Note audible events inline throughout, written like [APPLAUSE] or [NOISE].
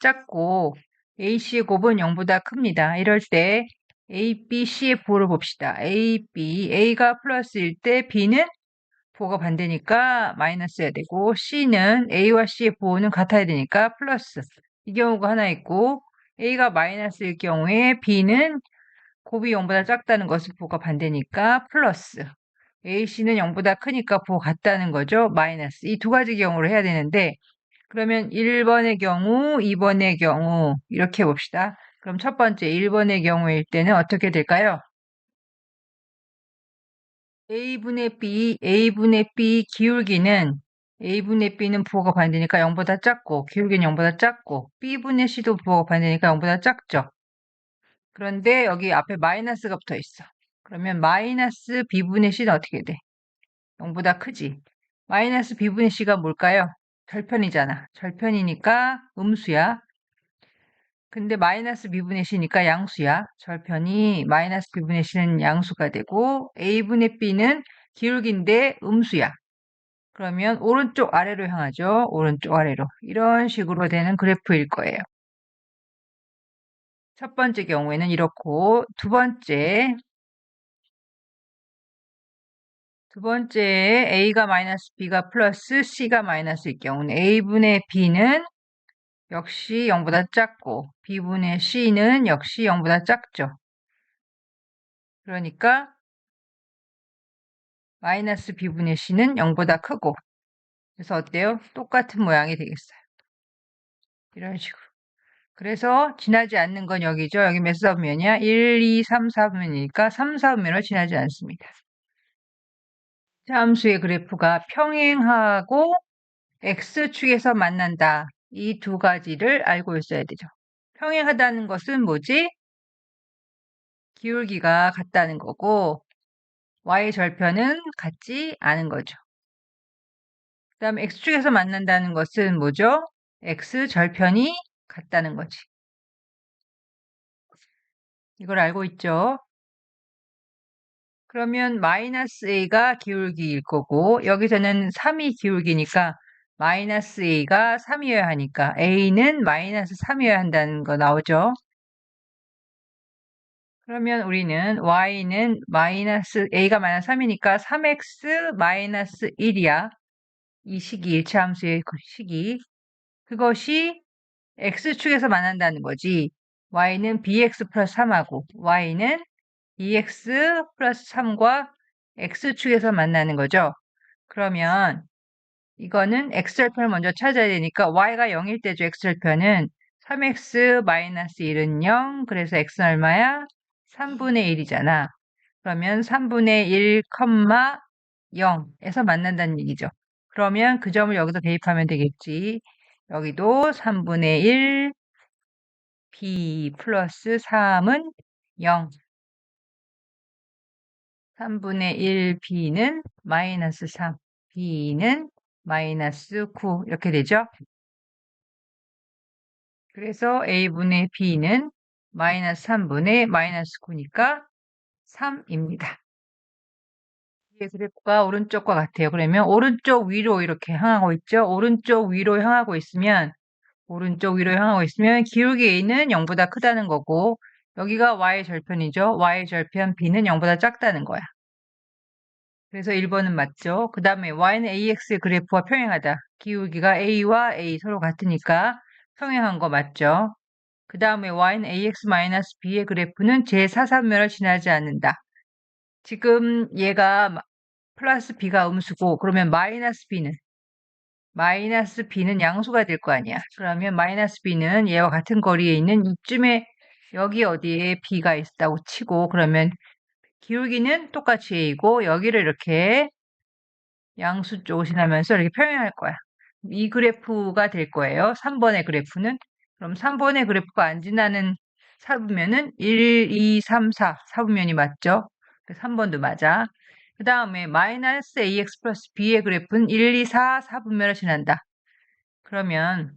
작고 AC의 곱은 0보다 큽니다. 이럴 때 A, B, C의 부호를 봅시다. A, B, A가 플러스일 때 B는 부호가 반대니까 마이너스여야 되고 C는 A와 C의 부호는 같아야 되니까 플러스 이 경우가 하나 있고 A가 마이너스일 경우에 B는 곱이 0보다 작다는 것은 부호가 반대니까 플러스 AC는 0보다 크니까 부호 같다는 거죠. 마이너스 이 두 가지 경우를 해야 되는데 그러면 1번의 경우, 2번의 경우 이렇게 봅시다. 그럼 첫 번째 1번의 경우일 때는 어떻게 될까요? A분의 B, A분의 B 기울기는 A분의 B는 부호가 반대니까 0보다 작고 기울기는 0보다 작고 B분의 C도 부호가 반대니까 0보다 작죠. 그런데 여기 앞에 마이너스가 붙어 있어. 그러면 마이너스 B분의 C는 어떻게 돼? 0보다 크지. 마이너스 B분의 C가 뭘까요? 절편이잖아. 절편이니까 음수야. 근데 마이너스 b분의 c니까 양수야. 절편이 마이너스 b분의 c는 양수가 되고 a분의 b는 기울기인데 음수야. 그러면 오른쪽 아래로 향하죠. 오른쪽 아래로. 이런 식으로 되는 그래프일 거예요. 첫 번째 경우에는 이렇고 두 번째 두 번째 a가 마이너스 b가 플러스 c가 마이너스일 경우는 a분의 b는 역시 0보다 작고 b분의 c는 역시 0보다 작죠. 그러니까 마이너스 b분의 c는 0보다 크고 그래서 어때요? 똑같은 모양이 되겠어요. 이런 식으로. 그래서 지나지 않는 건 여기죠. 여기 몇 사분면이야? 1, 2, 3, 4분면이니까 3, 4분면을 지나지 않습니다. 함수의 그래프가 평행하고 x축에서 만난다. 이 두 가지를 알고 있어야 되죠. 평행하다는 것은 뭐지? 기울기가 같다는 거고 y 절편은 같지 않은 거죠. 그 다음에 x축에서 만난다는 것은 뭐죠? x 절편이 같다는 거지. 이걸 알고 있죠? 그러면 마이너스 a가 기울기일 거고 여기서는 3이 기울기니까 마이너스 a가 3이어야 하니까 a는 마이너스 3이어야 한다는 거 나오죠. 그러면 우리는 y는 마이너스 a가 마이너스 3이니까 3x 마이너스 1이야. 이 식이 일차함수의 그 식이 그것이 x축에서 만난다는 거지. y는 bx 플러스 3하고 y는 2x 플러스 3과 x축에서 만나는 거죠. 그러면 이거는 x절편을 먼저 찾아야 되니까 y가 0일 때죠. x절편은 3x 1은 0. 그래서 x는 얼마야? 3분의 1이잖아. 그러면 3분의 1, 0에서 만난다는 얘기죠. 그러면 그 점을 여기서 대입하면 되겠지. 여기도 3분의 1, b 플러스 3은 0. 3분의 1 b는 마이너스 3, b는 마이너스 9 이렇게 되죠. 그래서 a분의 b는 마이너스 3분의 마이너스 9니까 3입니다. 이 그래프가 오른쪽과 같아요. 그러면 오른쪽 위로 이렇게 향하고 있죠. 오른쪽 위로 향하고 있으면 오른쪽 위로 향하고 있으면 기울기 a는 0보다 크다는 거고 여기가 y 절편이죠. y 절편 b는 0보다 작다는 거야. 그래서 1번은 맞죠. 그 다음에 y는 ax의 그래프와 평행하다. 기울기가 a와 a 서로 같으니까 평행한 거 맞죠. 그 다음에 y는 ax-b의 그래프는 제4삼면을 지나지 않는다. 지금 얘가 플러스 b가 음수고 그러면 마이너스 b는 마이너스 b는 양수가 될 거 아니야. 그러면 마이너스 b는 얘와 같은 거리에 있는 이쯤에 여기 어디에 b가 있다고 치고 그러면 기울기는 똑같이 A고 여기를 이렇게 양수 쪽을 지나면서 이렇게 평행할 거야. 이 그래프가 될 거예요. 3번의 그래프는. 그럼 3번의 그래프가 안 지나는 사분면은 1, 2, 3, 4 사분면이 맞죠? 3번도 맞아. 그 다음에 마이너스 ax 플러스 b의 그래프는 1, 2, 4 사분면을 지난다. 그러면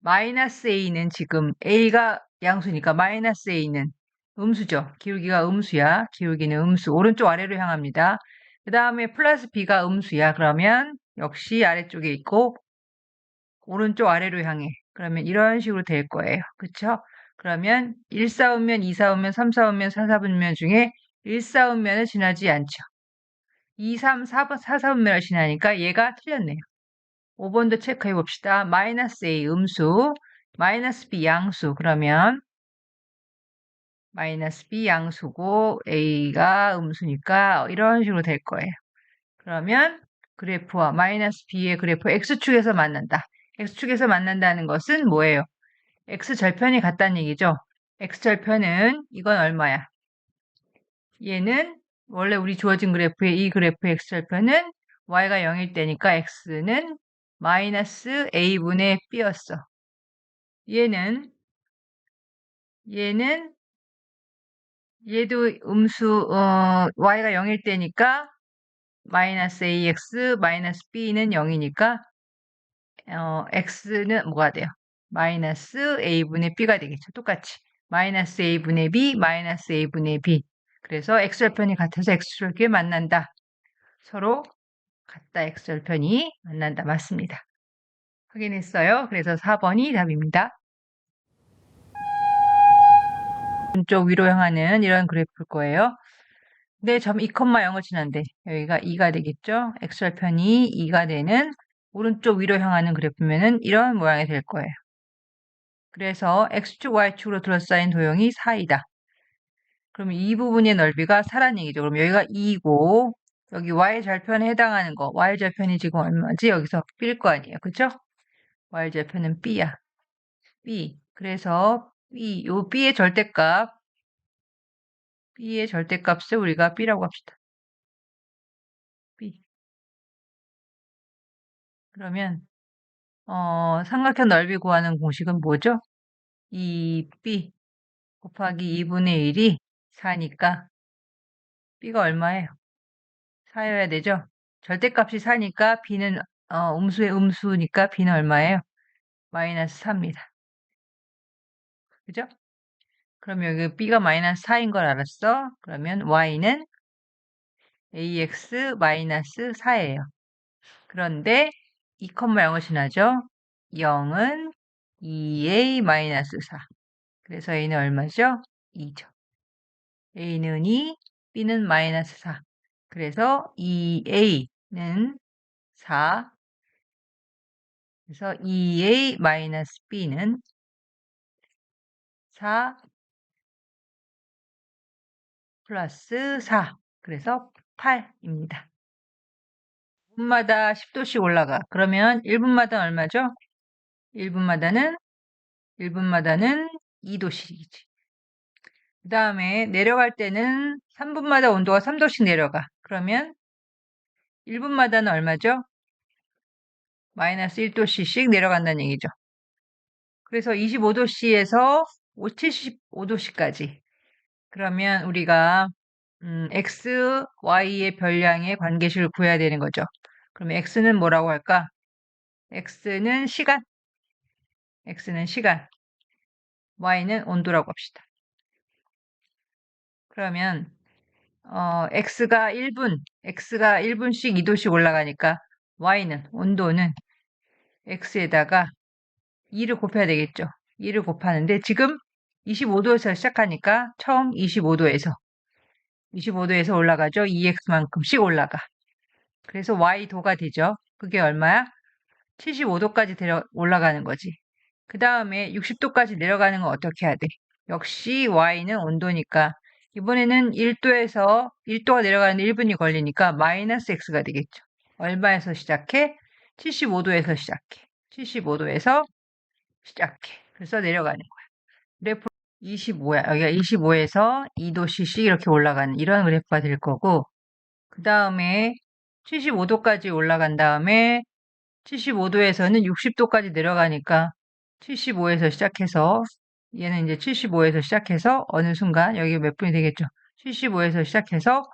마이너스 a는 지금 a가 양수니까 마이너스 a는 음수죠. 기울기가 음수야. 기울기는 음수. 오른쪽 아래로 향합니다. 그 다음에 플러스 b가 음수야. 그러면 역시 아래쪽에 있고 오른쪽 아래로 향해. 그러면 이런 식으로 될 거예요. 그쵸? 그러면 1 쌓으면 2 쌓으면 3 쌓으면 4 쌓으면 중에 1 쌓으면을 지나지 않죠. 2, 3, 4번 4 쌓으면을 지나니까 얘가 틀렸네요. 5번도 체크해 봅시다. 마이너스 A 음수, 마이너스 B 양수. 그러면 마이너스 B 양수고 A가 음수니까 이런 식으로 될 거예요. 그러면 그래프와 마이너스 B의 그래프 X축에서 만난다. X축에서 만난다는 것은 뭐예요? X절편이 같다는 얘기죠. X절편은 이건 얼마야? 얘는 원래 우리 주어진 그래프의 이 그래프의 X절편은 Y가 0일 때니까 X는 마이너스 A분의 B였어. 얘는 얘는 얘도 음수 어, Y가 0일 때니까 마이너스 AX 마이너스 B는 0이니까 어, X는 뭐가 돼요? 마이너스 A분의 B가 되겠죠. 똑같이. 마이너스 A분의 B, 마이너스 A분의 B. 그래서 X절편이 같아서 X절편이 만난다. 서로 같다 X절편이 만난다. 맞습니다. 확인했어요. 그래서 4번이 답입니다. 오른쪽 위로 향하는 이런 그래프일 거예요. 네, 점 2,0을 지난데 여기가 2가 되겠죠? X절편이 2가 되는 오른쪽 위로 향하는 그래프면은 이런 모양이 될 거예요. 그래서 X축, Y축으로 둘러싸인 도형이 4이다. 그럼 이 부분의 넓이가 4란 얘기죠. 그럼 여기가 2고 여기 Y절편에 해당하는 거 Y절편이 지금 얼마지? 여기서 B일 거 아니에요. 그쵸? Y절편은 B야. B. 그래서 B, 요 B의 절대값 B의 절대값을 우리가 B라고 합시다. B. 그러면 어, 삼각형 넓이 구하는 공식은 뭐죠? 2B 곱하기 2분의 1이 4니까 B가 얼마예요? 4여야 되죠? 절대값이 4니까 B는 어, 음수의 음수니까 B는 얼마예요? 마이너스 4입니다. 그죠? 그럼 여기 B가 마이너스 4인 걸 알았어? 그러면 Y는 AX 마이너스 4예요. 그런데 2,0을 지나죠? 0은 2A 마이너스 4. 그래서 A는 얼마죠? 2죠. A는 2, B는 마이너스 4. 그래서 2A는 4. 그래서 2A 마이너스 B는 4 플러스 4. 그래서 8입니다. 1분마다 10도씩 올라가. 그러면 1분마다 얼마죠? 1분마다는 1분마다는 2도씩이지. 그 다음에 내려갈 때는 3분마다 온도가 3도씩 내려가. 그러면 1분마다는 얼마죠? 마이너스 1도씩 내려간다는 얘기죠. 그래서 25도씨에서 75도씨까지. 그러면 우리가 음, x, y의 별량의 관계식을 구해야 되는 거죠. 그러면 x는 뭐라고 할까? x는 시간, x는 시간, y는 온도라고 합시다. 그러면 어, x가 1분, x가 1분씩 2도씩 올라가니까 y는 온도는 x에다가 2를 곱해야 되겠죠. 2를 곱하는데 지금 25도에서 시작하니까 처음 25도에서 25도에서 올라가죠. 2x만큼씩 올라가. 그래서 y도가 되죠. 그게 얼마야? 75도까지 데려 올라가는 거지. 그 다음에 60도까지 내려가는 건 어떻게 해야 돼? 역시 y는 온도니까 이번에는 1도에서 1도가 내려가는데 1분이 걸리니까 마이너스 x가 되겠죠. 얼마에서 시작해? 75도에서 시작해. 75도에서 시작해. 그래서 내려가는 거야. 그래프 25야. 여기가 25에서 2도씩 이렇게 올라가는 이런 그래프가 될 거고 그 다음에 75도까지 올라간 다음에 75도에서는 60도까지 내려가니까 75에서 시작해서 얘는 이제 75에서 시작해서 어느 순간 여기 몇 분이 되겠죠. 75에서 시작해서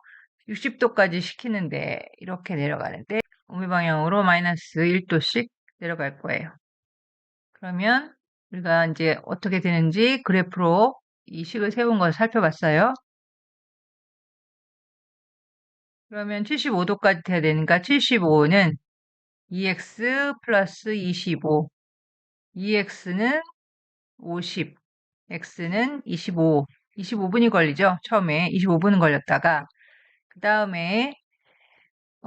60도까지 시키는데 이렇게 내려가는데 우미 방향으로 마이너스 1도씩 내려갈 거예요. 그러면 우리가 이제 어떻게 되는지 그래프로 이 식을 세운 걸 살펴봤어요. 그러면 75도까지 돼야 되니까 75는 2x 플러스 25 2x는 50, x는 25, 25분이 걸리죠. 처음에 25분 걸렸다가 그 다음에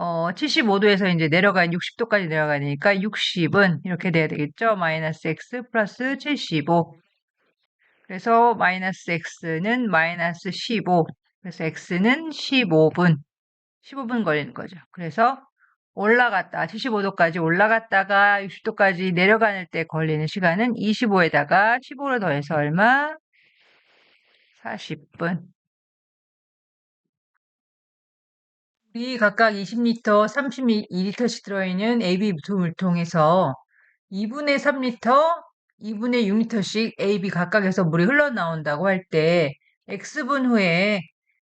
어, 75도에서 이제 내려가 60도까지 내려가니까 60은 이렇게 돼야 되겠죠. 마이너스 x 플러스 75. 그래서 마이너스 x는 마이너스 15. 그래서 x는 15분. 15분 걸리는 거죠. 그래서 올라갔다 75도까지 올라갔다가 60도까지 내려가는 때 걸리는 시간은 25에다가 15를 더해서 얼마? 40분. 우리 각각 20리터, 32리터씩 들어있는 AB 두 물통에서 2분의 3리터, 2분의 6리터씩 AB 각각에서 물이 흘러나온다고 할 때 X분 후에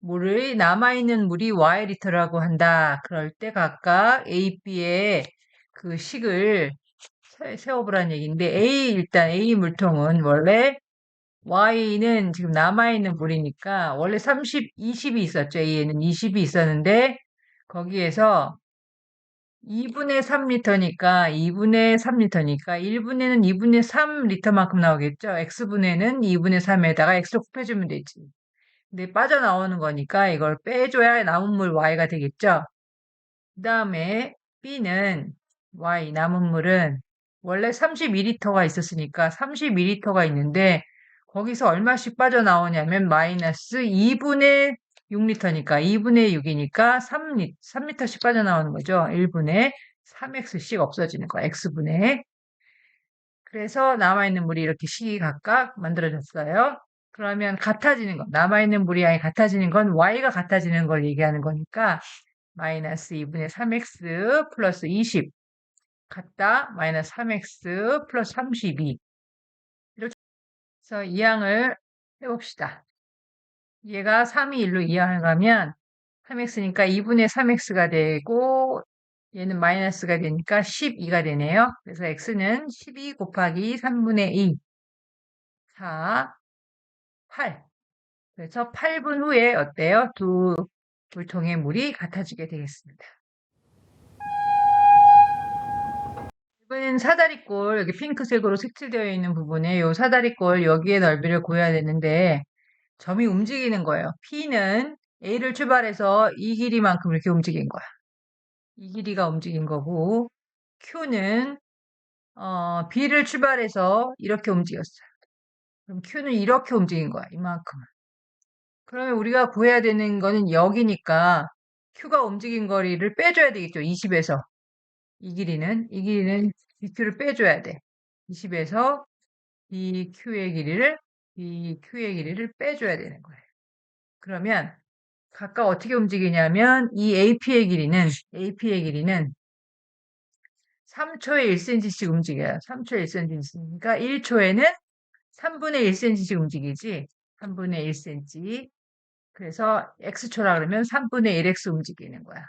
물이 남아있는 물이 Y리터라고 한다. 그럴 때 각각 A, B의 그 식을 세- 세워보라는 얘기인데 A 일단 A 물통은 원래 Y는 지금 남아있는 물이니까 원래 30, 20이 있었죠. A에는 20이 있었는데 거기에서 2분의 3리터니까 2분의 3리터니까 1분에는 2분의 3리터만큼 나오겠죠. X분에는 2분의 3에다가 X로 곱해주면 되지. 근데 빠져나오는 거니까 이걸 빼줘야 남은 물 Y가 되겠죠. 그 다음에 B는 Y 남은 물은 원래 32리터가 있었으니까 32리터가 있는데 거기서 얼마씩 빠져나오냐면 마이너스 2분의 6리터니까 2분의 6이니까 3리, 3리터씩 빠져나오는 거죠. 1분의 3x씩 없어지는 거야. x분의. 그래서 남아있는 물이 이렇게 식이 각각 만들어졌어요. 그러면 같아지는 거, 남아있는 물이 양이 같아지는 건 y가 같아지는 걸 얘기하는 거니까 마이너스 2분의 3x 플러스 20 같다 마이너스 3x 플러스 32 이렇게 해서 이 양을 해봅시다. 얘가 3이 1로 이항을 가면 3x니까 2분의 3x가 되고 얘는 마이너스가 되니까 12가 되네요. 그래서 x는 12 곱하기 3분의 2 4 8 그래서 8분 후에 어때요? 두 물통의 물이 같아지게 되겠습니다. 이번엔 사다리꼴 여기 핑크색으로 색칠되어 있는 부분에 이 사다리꼴 여기에 넓이를 구해야 되는데 점이 움직이는 거예요. P는 A를 출발해서 이 길이만큼 이렇게 움직인 거야. 이 길이가 움직인 거고 Q는 어, B를 출발해서 이렇게 움직였어요. 그럼 Q는 이렇게 움직인 거야. 이만큼은. 그러면 우리가 구해야 되는 거는 여기니까 Q가 움직인 거리를 빼줘야 되겠죠. 20에서. 이 길이는, 이 길이는 BQ를 빼줘야 돼. 20에서 BQ의 길이를, BQ의 길이를 빼줘야 되는 거예요. 그러면 각각 어떻게 움직이냐면 이 AP의 길이는, AP의 길이는 3초에 1cm씩 움직여요. 3초에 1cm니까 1초에는 3분의 1cm씩 움직이지. 3분의 1cm. 그래서 x초라 그러면 3분의 1x 움직이는 거야.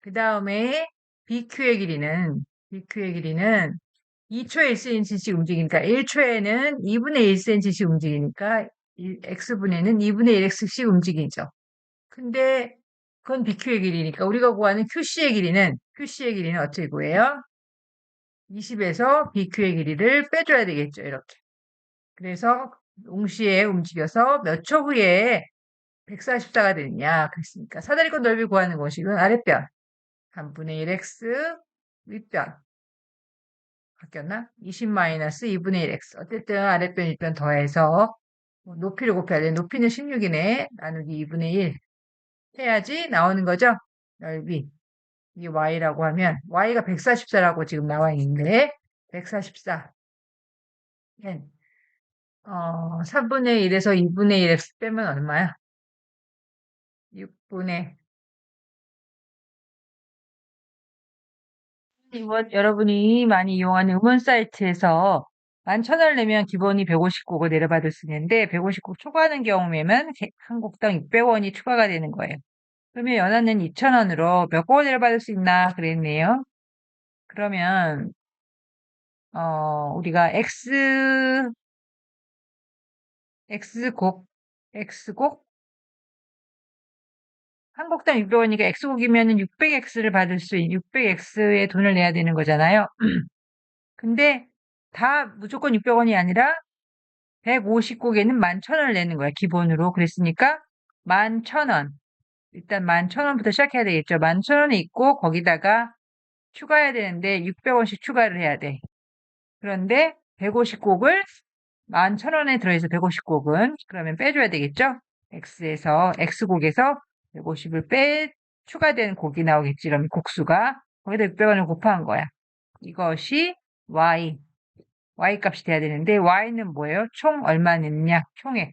그 다음에 BQ의 길이는 BQ의 길이는 2초에 1cm씩 움직이니까 1초에는 2분의 1cm씩 움직이니까 x분에는 2분의 1x씩 움직이죠. 근데 그건 BQ의 길이니까 우리가 구하는 QC의 길이는 QC의 길이는 어떻게 구해요? 20에서 BQ의 길이를 빼줘야 되겠죠. 이렇게. 그래서 동시에 움직여서 몇 초 후에 144가 되느냐 그랬으니까 사다리권 넓이 구하는 공식은 아랫변 3분의 1x 윗변 바뀌었나? 20-2분의 1x 어쨌든 아랫변 윗변 더해서 뭐 높이를 곱해야 돼. 높이는 16이네. 나누기 2분의 1 해야지 나오는 거죠? 넓이. 이게 y라고 하면 y가 144라고 지금 나와 있는데 144 어, 3분의 1에서 2분의 1x 빼면 얼마야? 6분의 이번 여러분이 많이 이용하는 음원 사이트에서 11,000원을 내면 기본이 159고 내려받을 수 있는데 159 초과하는 경우에는 한국당 600원이 추가가 되는 거예요. 그러면 연하는 2,000원으로 몇 곡을 내려받을 수 있나 그랬네요. 그러면 어, 우리가 X X곡 X곡 한국당 600원이니까 X곡이면 600X를 받을 수 있는 600X의 돈을 내야 되는 거잖아요. [CLEARS THROAT] 근데 다 무조건 600원이 아니라 150곡에는 11,000원을 내는 거야, 기본으로. 그랬으니까 11,000원. 일단 11,000원부터 시작해야 되겠죠. 11,000원이 있고 거기다가 추가해야 되는데 600원씩 추가를 해야 돼. 그런데 150곡을 11,000원에 들어있어 150곡은. 그러면 빼줘야 되겠죠? X에서, X곡에서 150을 빼, 추가된 곡이 나오겠지. 그러면 곡수가 거기다 600원을 곱한 거야. 이것이 Y. Y 값이 돼야 되는데 Y는 뭐예요? 총 얼마 냈냐? 총액.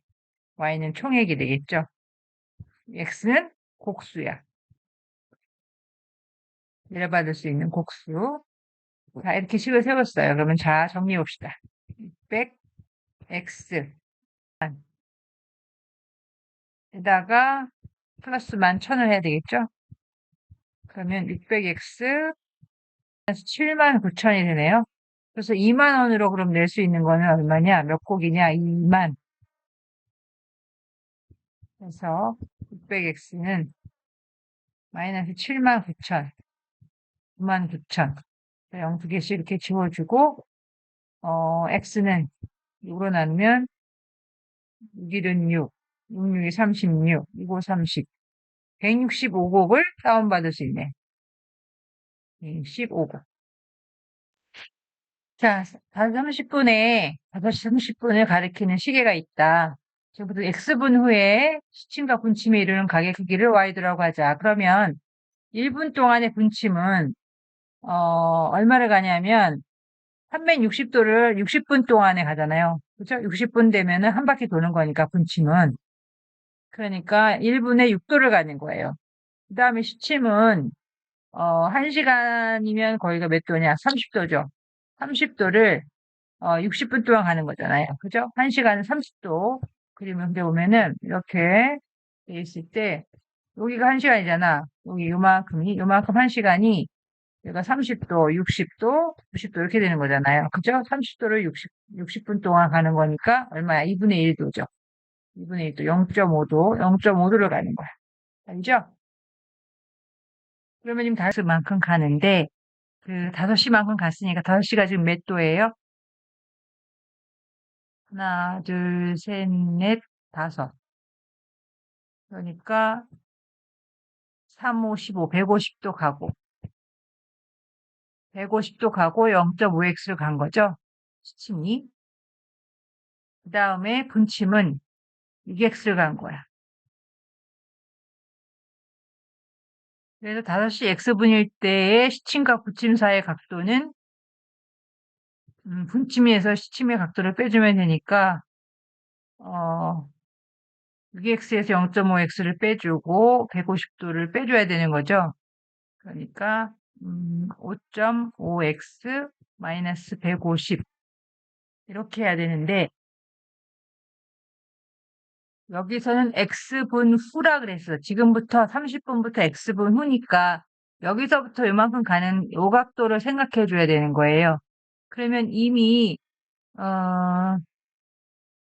Y는 총액이 되겠죠. X는 곡수야. 내려받을 수 있는 곡수. 자, 이렇게 식을 세웠어요. 그러면 자, 정리해 봅시다. 600 X 에다가 플러스 11,000을 해야 되겠죠? 그러면 600X 79,000이 되네요. 그래서 2만 원으로 그럼 낼 수 있는 거는 얼마냐? 몇 곡이냐? 2만. 그래서 600x는 마이너스 7만 9천, 9만 9천. 0 두 개씩 이렇게 지워주고, 어, x는 6으로 나누면 6일은 6, 6, 6이 36, 6, 5, 30. 165곡을 다운받을 수 있네. 115곡. 자, 5시 30분에, 5시 30분을 가리키는 시계가 있다. 지금부터 X분 후에 시침과 분침에 이르는 가게 크기를 Y도라고 하자. 그러면 1분 동안의 분침은, 어, 얼마를 가냐면, 360도를 60분 동안에 가잖아요. 그죠? 60분 되면은 한 바퀴 도는 거니까, 분침은. 그러니까 1분에 6도를 가는 거예요. 그 다음에 시침은, 어, 1시간이면 거기가 몇 도냐? 30도죠. 30도를 어, 60분 동안 가는 거잖아요. 그죠? 1시간은 30도. 그림을 그려보면은 이렇게 돼 있을 때 여기가 1시간이잖아. 여기 요만큼이 요만큼 1시간이 여기가 30도, 60도, 90도 이렇게 되는 거잖아요. 그죠? 30도를 60, 60분 동안 가는 거니까 얼마야? 2분의 1도죠. 2분의 1도, 0.5도, 0.5도를 가는 거야. 알죠? 그러면 지금 다섯만큼 가는데 그 5시만큼 갔으니까 5시가 지금 몇 도예요? 하나, 둘, 셋, 넷, 다섯. 그러니까 3, 5, 15, 150도 가고 150도 가고 0.5x를 간 거죠. 시침이. 그 다음에 분침은 6x를 간 거야. 그래서 5시 x분일 때의 시침과 부침 사이의 각도는 음, 분침에서 시침의 각도를 빼주면 되니까 어, 6x에서 0.5x를 빼주고 150도를 빼줘야 되는 거죠. 그러니까 음, 5.5x 마이너스 150 이렇게 해야 되는데 여기서는 x분 후라 그랬어. 지금부터 30분부터 x분 후니까 여기서부터 이만큼 가는 요 각도를 생각해 줘야 되는 거예요. 그러면 이미 어,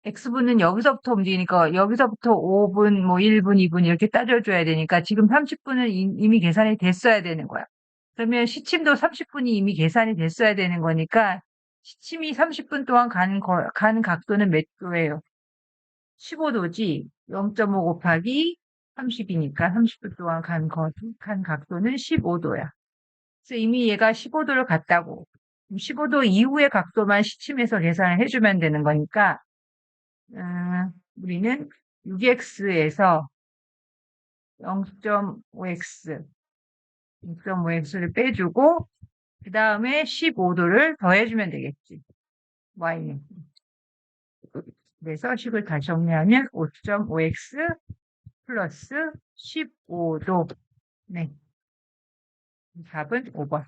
x분은 여기서부터 움직이니까 여기서부터 5분, 뭐 1분, 2분 이렇게 따져줘야 되니까 지금 30분은 이미 계산이 됐어야 되는 거야. 그러면 시침도 30분이 이미 계산이 됐어야 되는 거니까 시침이 30분 동안 가는, 거, 가는 각도는 몇 도예요? 15도지 0.5 곱하기 30이니까 30분 동안 간, 거, 간 각도는 15도야. 그래서 이미 얘가 15도를 갔다고 15도 이후의 각도만 시침해서 계산을 해주면 되는 거니까 음, 우리는 6x에서 0.5x 0.5x를 빼주고 그 다음에 15도를 더해주면 되겠지. y는. 그래서 식을 다시 정리하면 5.5x 플러스 15도. 네. 답은 5번.